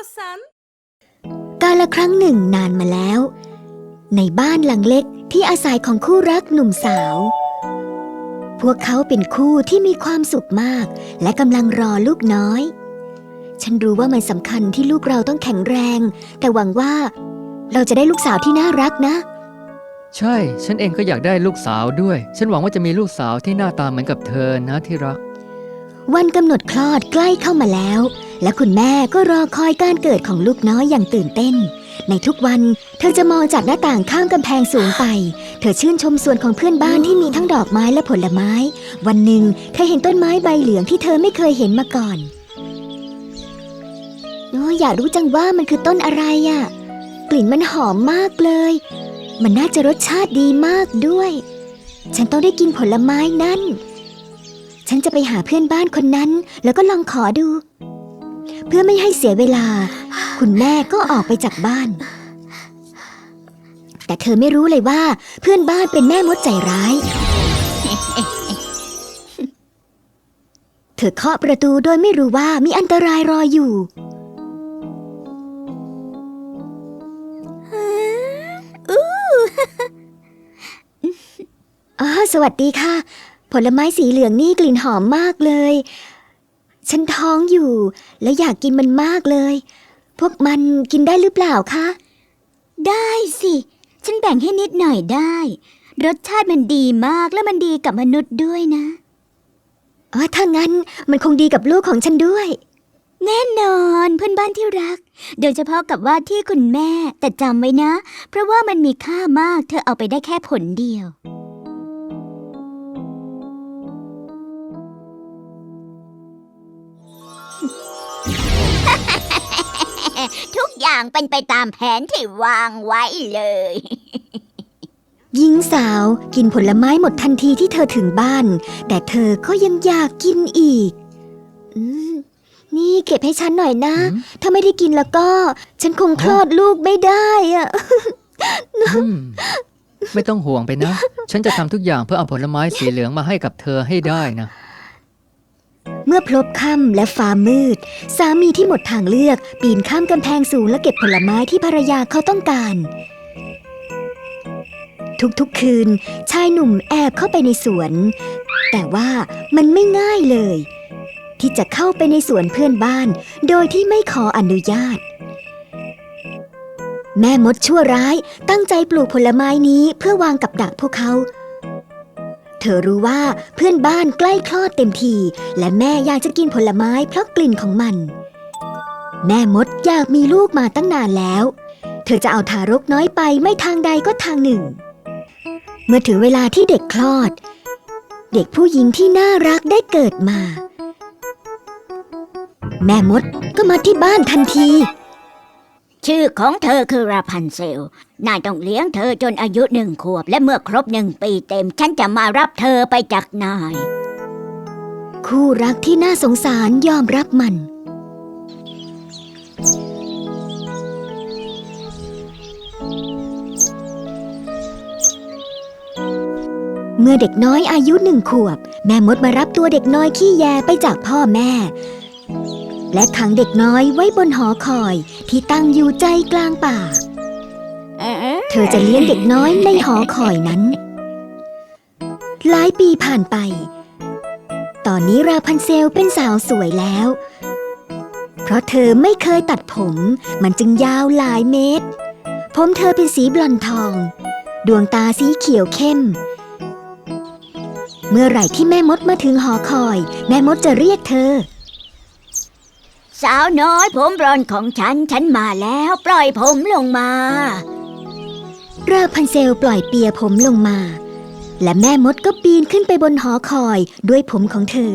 istiyorsan. กาละครั้งหนึ่งนานมาแล้ว ในบ้านหลังเล็กที่อาศัยของคู่รักหนุ่มสาว พวกเขาเป็นคู่ที่มีความสุขมาก และกำลังรอลูกน้อย ฉันรู้ว่ามันสำคัญที่ลูกเราต้องแข็งแรง แต่หวังว่า เราจะได้ลูกสาวที่น่ารักนะ ใช่ ฉันเองก็อยากได้ลูกสาวด้วย ฉันหวังว่าจะมีลูกสาวที่หน้าตาเหมือนกับเธอนะที่รัก วันกำหนดคลอดใกล้เข้ามาแล้ว และคุณแม่ก็รอคอยการเกิดของลูกน้อยอย่างตื่นเต้น ในทุกวันเธอจะมองจากหน้าต่างข้ามกำแพงสูงไป เธอชื่นชมสวนของเพื่อนบ้านที่มีทั้งดอกไม้และผลไม้ วันหนึ่งเธอเห็นต้นไม้ใบเหลืองที่เธอไม่เคยเห็นมาก่อนโอ้อยากรู้จังว่ามันคือต้นอะไรอะ่ะ กลิ่นมันหอมมากเลย มันน่าจะรสชาติดีมากด้วย ฉันต้องได้กินผลไม้นั่น ฉันจะไปหาเพื่อนบ้านคนนั้น แล้วก็ลองขอดู เพื่อไม่ให้เสียเวลา คุณแม่ก็ออกไปจากบ้าน แต่เธอไม่รู้เลยว่าเพื่อนบ้านเป็นแม่มดใจร้าย เธอเคาะประตูโดยไม่รู้ว่ามีอันตรายรออยู่อ๋อสวัสดีค่ะ ผลไม้สีเหลืองนี่กลิ่นหอมมากเลย ฉันท้องอยู่ และอยากกินมันมากเลย พวกมันกินได้หรือเปล่าคะ ได้สิ ฉันแบ่งให้นิดหน่อยได้ รสชาติมันดีมากและมันดีกับมนุษย์ด้วยนะอ๋อถ้างั้นมันคงดีกับลูกของฉันด้วย แน่นอนเพื่อนบ้านที่รัก โดยเฉพาะกับว่าที่คุณแม่แต่จำไว้นะ เพราะว่ามันมีค่ามากเธอเอาไปได้แค่ผลเดียว อย่างเป็นไปตามแผนที่วางไว้เลย หญิงสาวกินผลไม้หมดทันทีที่เธอถึงบ้าน แต่เธอก็ยังอยากกินอีกอมนี่เก็บให้ฉันหน่อยนะอืมถ้าไม่ได้กินแล้วก็ ฉันคงคลอดลูกไม่ได้อะ อืมไม่ต้องห่วงไปนะ ฉันจะทำทุกอย่างเพื่อเอาผลไม้สีเหลืองมาให้กับเธอให้ได้นะ เมื่อพลบค่ำและฟ้ามืด สามีที่หมดทางเลือก ปีนข้ามกำแพงสูงและเก็บผลไม้ที่ภรรยาเขาต้องการ ทุกๆคืน ชายหนุ่มแอบเข้าไปในสวน แต่ว่ามันไม่ง่ายเลย ที่จะเข้าไปในสวนเพื่อนบ้าน โดยที่ไม่ขออนุญาต แม่มดชั่วร้ายตั้งใจปลูกผลไม้นี้เพื่อวางกับดักพวกเขา อรู้ว่าเพื่อนบ้านใกล้คลอดเต็มที และแม่อยากจะกินผลไม้เพราะกลิ่นของมัน แม่มดอยากมีลูกมาตั้งนานแล้ว เธอจะเอาทารกน้อยไปไม่ทางใดก็ทางหนึ่ง เมื่อถึงเวลาที่เด็กคลอด เด็กผู้หญิงที่น่ารักได้เกิดมา แม่มดก็มาที่บ้านทันที ชื่อของเธอคือราพันเซล นายต้องเลี้ยงเธอจนอายุหนึ่งขวบ และเมื่อครบหนึ่งปีเต็ม ฉันจะมารับเธอไปจากนาย คู่รักที่น่าสงสารยอมรับมัน เมื่อเด็กน้อยอายุหนึ่งขวบ แม่มดมารับตัวเด็กน้อยขี้แยไปจากพ่อแม่ และขังเด็กน้อยไว้บนหอคอย ที่ตั้งอยู่ใจกลางป่า เธอจะเลี้ยงเด็กน้อยในหอคอยนั้น หลายปีผ่านไป ตอนนี้ราพันเซลเป็นสาวสวยแล้ว เพราะเธอไม่เคยตัดผม มันจึงยาวหลายเมตร ผมเธอเป็นสีบลอนด์ทอง ดวงตาสีเขียวเข้ม เมื่อไหร่ที่แม่มดมาถึงหอคอย แม่มดจะเรียกเธอ สาวน้อยผมบรอนของฉัน ฉันมาแล้วปล่อยผมลงมา ราพันเซลปล่อยเปียผมลงมา และแม่มดก็ปีนขึ้นไปบนหอคอยด้วยผมของเธอ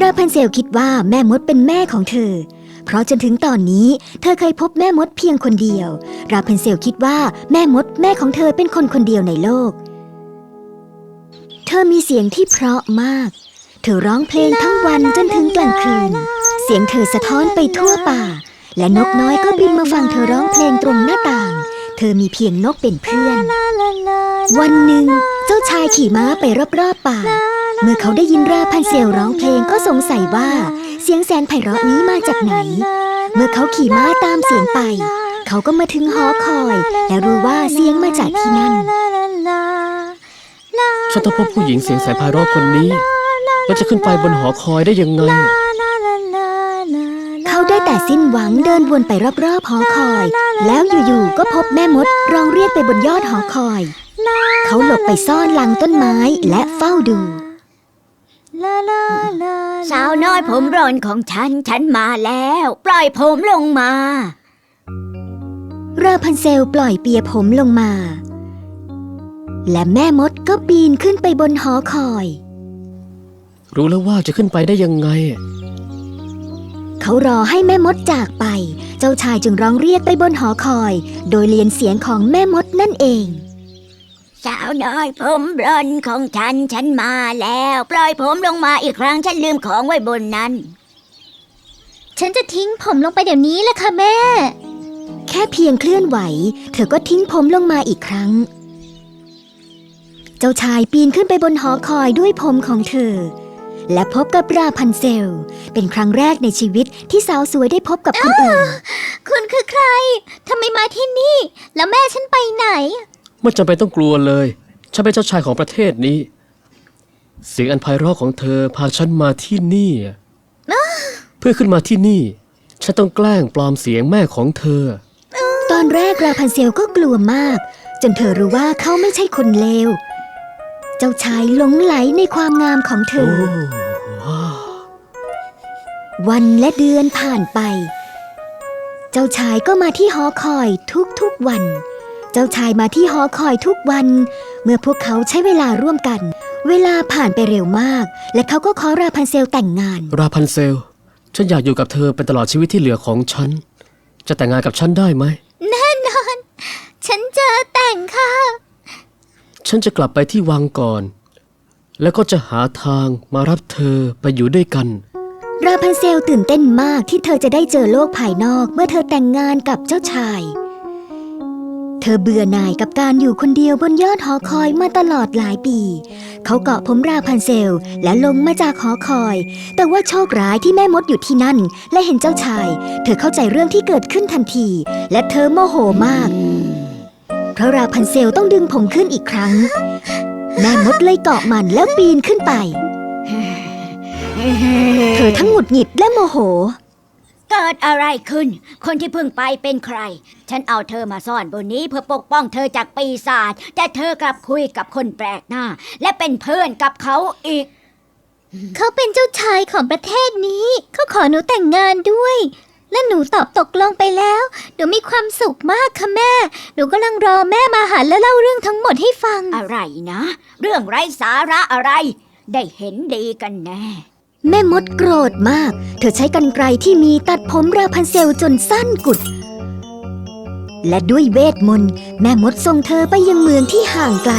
ราพันเซลคิดว่าแม่มดเป็นแม่ของเธอ เพราะจนถึงตอนนี้เธอเคยพบแม่มดเพียงคนเดียว ราพันเซลคิดว่าแม่มดแม่ของเธอเป็นคนคนเดียวในโลก เธอมีเสียงที่เพราะมาก เธอร้องเพลงทั้งวันจนถึงกลางคืน เสียงเธอสะท้อนไปทั่วป่า และนกน้อยก็บินมาฟังเธอร้องเพลงตรงหน้าต่าง เธอมีเพียงนกเป็นเพื่อน วันหนึ่ง เจ้าชายขี่ม้าไปรอบๆป่า เมื่อเขาได้ยินราพันเซลร้องเพลงก็สงสัยว่า เสียงแสนไพเราะนี้มาจากไหน เมื่อเขาขี่ม้าตามเสียงไป เขาก็มาถึงหอคอย และรู้ว่าเสียงมาจากที่นั่นฉันต้องพบผู้หญิงเสียงแสนไพเราะคนนี้แล้วจะขึ้นไปบนหอคอยได้ยังไง ได้แต่สิ้นหวังเดินวนไปรอบๆหอคอย แล้วอยู่ๆก็พบแม่มดร้องเรียกไปบนยอดหอคอย เขาหลบไปซ่อนหลังต้นไม้และเฝ้าดูสาวน้อยผมบรอนของฉัน ฉันมาแล้ว ปล่อยผมลงมา ราพันเซลปล่อยเปียผมลงมา และแม่มดก็ปีนขึ้นไปบนหอคอย รู้แล้วว่าจะขึ้นไปได้ยังไง เขารอให้แม่มดจากไป เจ้าชายจึงร้องเรียกไปบนหอคอย โดยเรียนเสียงของแม่มดนั่นเอง สาวน้อยผมบรอนของฉันฉันมาแล้ว ปล่อยผมลงมาอีกครั้งฉันลืมของไว้บนนั้น ฉันจะทิ้งผมลงไปเดี๋ยวนี้แหละค่ะแม่ แค่เพียงเคลื่อนไหว เธอก็ทิ้งผมลงมาอีกครั้ง เจ้าชายปีนขึ้นไปบนหอคอยด้วยผมของเธอ และพบกับราพันเซล เป็นครั้งแรกในชีวิตที่สาวสวยได้พบกับคนอื่น คุณคือใคร ทำไมมาที่นี่ แล้วแม่ฉันไปไหน ไม่จำเป็นต้องกลัวเลย ฉันเป็นเจ้าชายของประเทศนี้ เสียงอันไพเราะของเธอพาฉันมาที่นี่ เพื่อขึ้นมาที่นี่ ฉันต้องแกล้งปลอมเสียงแม่ของเธอ ตอนแรกราพันเซลก็กลัวมาก จนเธอรู้ว่าเขาไม่ใช่คนเลวเจ้าชายหลงไหลในความงามของเธโอ้อว้าววันและเดือนผ่านไป เจ้าชายก็มาที่หอคอยทุกๆวัน เจ้าชายมาที่หอคอยทุกวัน เมื่อพวกเขาใช้เวลาร่วมกัน เวลาผ่านไปเร็วมาก และเขาก็ขอราพันเซลแต่งงาน ราพันเซล ฉันอยากอยู่กับเธอเป็นตลอดชีวิตที่เหลือของฉัน จะแต่งงานกับฉันได้ไหมฉันจะแต่งค่ะ ฉันจะกลับไปที่วังก่อน แล้วก็จะหาทางมารับเธอไปอยู่ด้วยกัน ราพันเซลตื่นเต้นมากที่เธอจะได้เจอโลกภายนอกเมื่อเธอแต่งงานกับเจ้าชาย เธอเบื่อหน่ายกับการอยู่คนเดียวบนยอดหอคอยมาตลอดหลายปี เขาเกาะผมราพันเซลและลงมาจากหอคอย แต่ว่าโชคร้ายที่แม่มดอยู่ที่นั่น และเห็นเจ้าชาย เธอเข้าใจเรื่องที่เกิดขึ้นทันที และเธอโมโหมาก พราะราพันเซลต้องดึงผมขึ้นอีกครั้ง แม่มดเลยเกาะมันแล้วปีนขึ้นไป เธอทั้งหงุดหงิดและโมโห เกิดอะไรขึ้น คนที่เพิ่งไปเป็นใคร ฉันเอาเธอมาซ่อนบนนี้เพื่อปกป้องเธอจากปีศาจแต่เธอกลับคุยกับคนแปลกหน้า และเป็นเพื่อนกับเขาอีก เขาเป็นเจ้าชายของประเทศนี้ เขาขอหนูแต่งงานด้วย และหนูตอบตกลงไปแล้ว หนูมีความสุขมากค่ะแม่ หนูกำลังรอแม่มาหาและเล่าเรื่องทั้งหมดให้ฟัง อะไรนะ เรื่องไร้สาระอะไร ได้เห็นดีกันแน่ แม่มดโกรธมาก เธอใช้กรรไกรที่มีตัดผมราพันเซลจนสั้นกุด และด้วยเวทมนต์แม่มดส่งเธอไปยังเมืองที่ห่างไกล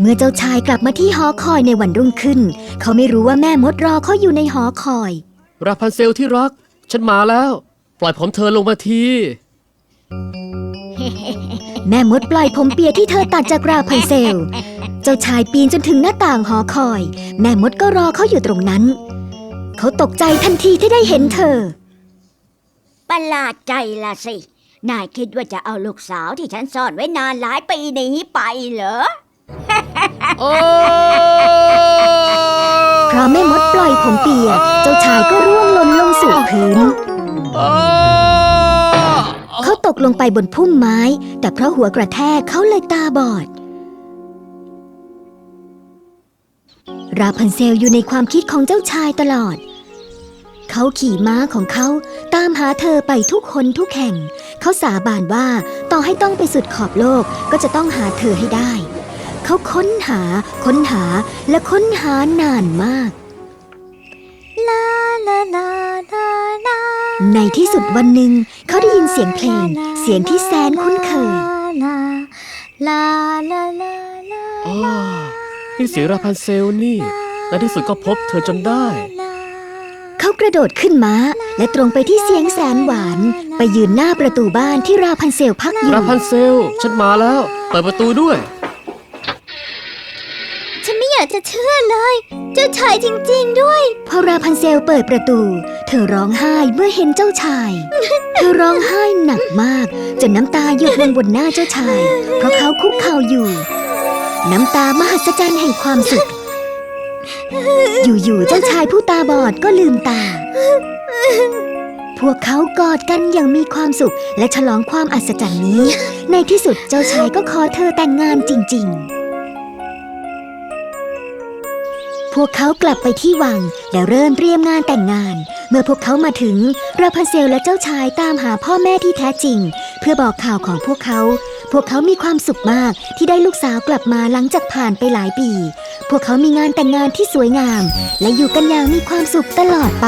เมื่อเจ้าชายกลับมาที่หอคอยในวันรุ่งขึ้น เขาไม่รู้ว่าแม่มดรอเขาอยู่ในหอคอย ราพันเซลที่รัก ฉันมาแล้ว ปล่อยผมเธอลงมาที แม่มดปล่อยผมเปียที่เธอตัดจากราพันเซล เจ้าชายปีนจนถึงหน้าต่างหอคอย แม่มดก็รอเขาอยู่ตรงนั้น เขาตกใจทันทีที่ได้เห็นเธอ ประหลาดใจละสิ นายคิดว่าจะเอาลูกสาวที่ฉันซ่อนไว้นานหลายปีนี้ไปเหรอ เพราะแม่มดปล่อยผมเปียเจ้าชายก็ร่วงหล่นลงสู่พื้นเขาตกลงไปบนพุ่มไม้ แต่เพราะหัวกระแทกเขาเลยตาบอด ราพันเซลอยู่ในความคิดของเจ้าชายตลอด เขาขี่ม้าของเขาตามหาเธอไปทุกคนทุกแห่ง เขาสาบานว่าต่อให้ต้องไปสุดขอบโลกก็จะต้องหาเธอให้ได้ เขาค้นหา ค้นหาและค้นหานานมาก ลาลาลาลาลาในที่สุดวันหนึ่งเขาได้ยินเสียงเพลง เสียงที่แสนคุ้นเคย ลาลาลาลาลาอ๋อนี่เสียงราพันเซลนี่ในที่สุดก็พบเธอจนได้ เขากระโดดขึ้นม้า และตรงไปที่เสียงแสนหวาน ไปยืนหน้าประตูบ้านที่ราพันเซลพักอยู่ ราพันเซล ฉันมาแล้ว เปิดประตูด้วยฉันไม่ อยากจะเชื่อเลย เจ้าชายจริง ๆ ด้วย พอราพันเซลเปิดประตู เธอร้องไห้เมื่อเห็นเจ้าชาย เธอร้องไห้หนักมาก จนน้ำตาหยดลงบนหน้าเจ้าชาย เพราะเขาคุกเข่าอยู่ น้ำตามหัศจรรย์แห่งความสุข อยู่ๆเจ้าชายผู้ตาบอดก็ลืมตา พวกเขากอดกันอย่างมีความสุขและฉลองความอัศจรรย์นี้ ในที่สุดเจ้าชายก็ขอเธอแต่งงานจริง ๆ พวกเขากลับไปที่วังและเริ่มเตรียมงานแต่งงาน เมื่อพวกเขามาถึงราพันเซลและเจ้าชายตามหาพ่อแม่ที่แท้จริง เพื่อบอกข่าวของพวกเขา พวกเขามีความสุขมากที่ได้ลูกสาวกลับมาหลังจากผ่านไปหลายปี พวกเขามีงานแต่งงานที่สวยงาม และอยู่กันอย่างมีความสุขตลอดไป